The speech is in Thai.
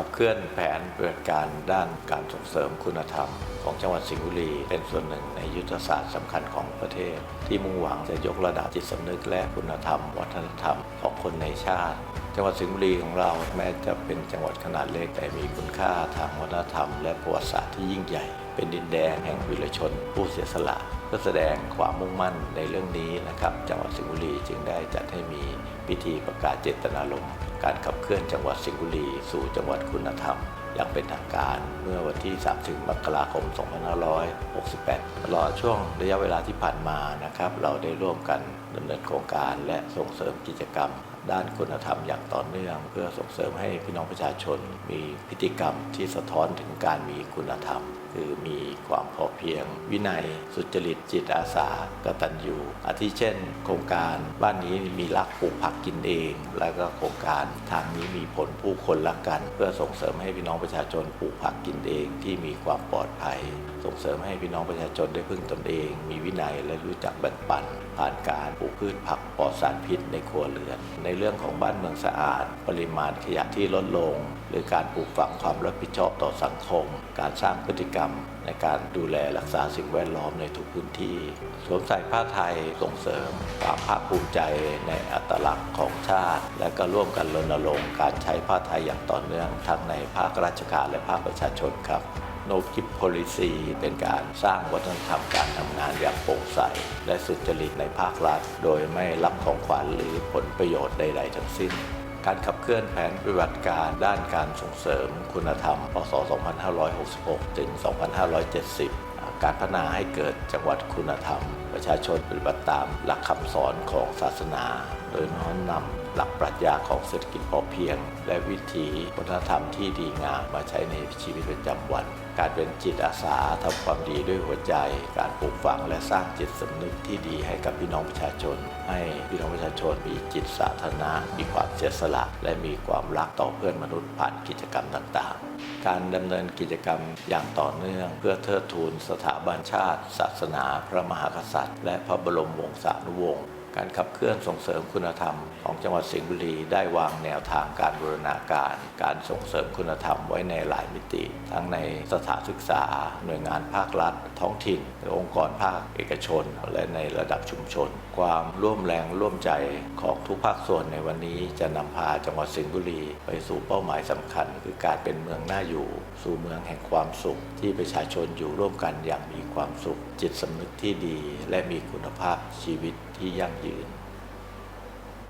ขับเคลื่อนแผนปฏิบัติการด้านการส่งเสริมคุณธรรม ของจังหวัดสิงห์บุรี เป็นส่วนหนึ่งในยุทธศาสตร์สำคัญของประเทศ ที่มุ่งหวังจะยกระดับจิตสำนึกและคุณธรรม วัฒนธรรมของคนในชาติ จังหวัดสิงห์บุรีของเราแม้จะเป็นจังหวัดขนาดเล็กแต่มีคุณค่าทางวัฒนธรรม และประวัติศาสตร์ที่ยิ่งใหญ่ เป็นดินแดนแห่งวีรชน ผู้เสียสละเพื่อแสดงความมุ่งมั่นในเรื่องนี้นะครับ จังหวัดสิงห์บุรีจึงได้จัดให้มีพิธีประกาศเจตนารมณ์การขับเคลื่อนจังหวัดสิงห์บุรี สู่จังหวัดคุณธรรมอย่างเป็นทางการเมื่อวันที่ 30 มกราคม 2568 ตลอดช่วงระยะเวลาที่ผ่านมานะครับ เราได้ร่วมกันดำเนินโครงการและส่งเสริมกิจกรรม ด้านคุณธรรมอย่างต่อเนื่อง เพื่อส่งเสริมให้พี่น้องประชาชน มีพฤติกรรมที่สะท้อนถึงการมีคุณธรรม คือมีความพอเพียง วินัย สุจริตจิตอาสากตัญญูอาทิเช่น โครงการบ้านนี้มีรักปลูกผักกินเอง แล้วก็โครงการทางนี้มีผลผู้คนรักกัน เพื่อส่งเสริมให้พี่น้องประชาชนปลูกผักกินเองที่มีความปลอดภัย ส่งเสริมให้พี่น้องประชาชนได้พึ่งตนเอง มีวินัยและรู้จักแบ่งปัน ผ่านการปลูกพืชผักปลอดสารพิษในครัวเรือนในเรื่องของบ้านเมืองสะอาด ปริมาณขยะที่ลดลง หรือการปลูกฝังความรับผิดชอบต่อสังคม การสร้างพฤติกรรม ในการดูแลรักษาสิ่งแวดล้อมในทุกพื้นที่ สวมใส่ผ้าไทยส่งเสริมความภาคภูมิใจในอัตลักษณ์ของชาติ และก็ร่วมกันรณรงค์การใช้ผ้าไทยอย่างต่อเนื่องทั้งในภาคราชการและภาคประชาชนครับ No Kip Policy เป็นการสร้างวัฒนธรรมการทำงานอย่างโปร่งใส และสุจริตในภาครัฐ โดยไม่รับของขวัญหรือผลประโยชน์ใด ๆ ทั้งสิ้นการขับเคลื่อนแผนปฏิบัติการด้านการส่งเสริมคุณธรรม พศ 2566 ถึง 2570 การพัฒนาให้เกิดจังหวัดคุณธรรม ประชาชนปฏิบัติตามหลักคำสอนของศาสนา โดยน้อมนำหลักปรัชญาของเศรษฐกิจพอเพียง และวิถีวัฒนธรรมที่ดีงามมาใช้ในชีวิตประจำวัน การเป็นจิตอาสาทำความดีด้วยหัวใจ การปลูกฝังและสร้างจิตสำนึกที่ดีให้กับพี่น้องประชาชน ให้พี่น้องประชาชนมีจิตสาธารณะมีความเสียสละ และมีความรักต่อเพื่อนมนุษย์ผ่านกิจกรรมต่างๆการดำเนินกิจกรรมอย่างต่อเนื่อง เพื่อเทิดทูนสถาบันชาติ ศาสนา พระมหากษัตริย์ และพระบรมวงศานุวงศ์ การขับเคลื่อนส่งเสริมคุณธรรมของจังหวัดสิงห์บุรีได้วางแนวทางการบูรณาการ การส่งเสริมคุณธรรมไว้ในหลายมิติ ทั้งในสถานศึกษา หน่วยงานภาครัฐ ท้องถิ่นหรือองค์กรภาคเอกชน และในระดับชุมชน ความร่วมแรงร่วมใจของทุกภาคส่วนในวันนี้จะนำพาจังหวัดสิงห์บุรีไปสู่เป้าหมายสำคัญ คือการเป็นเมืองน่าอยู่ สู่เมืองแห่งความสุข ที่ประชาชนอยู่ร่วมกันอย่างมีความสุข จิตสำนึกที่ดี และมีคุณภาพชีวิตที่ยั่งยืน you.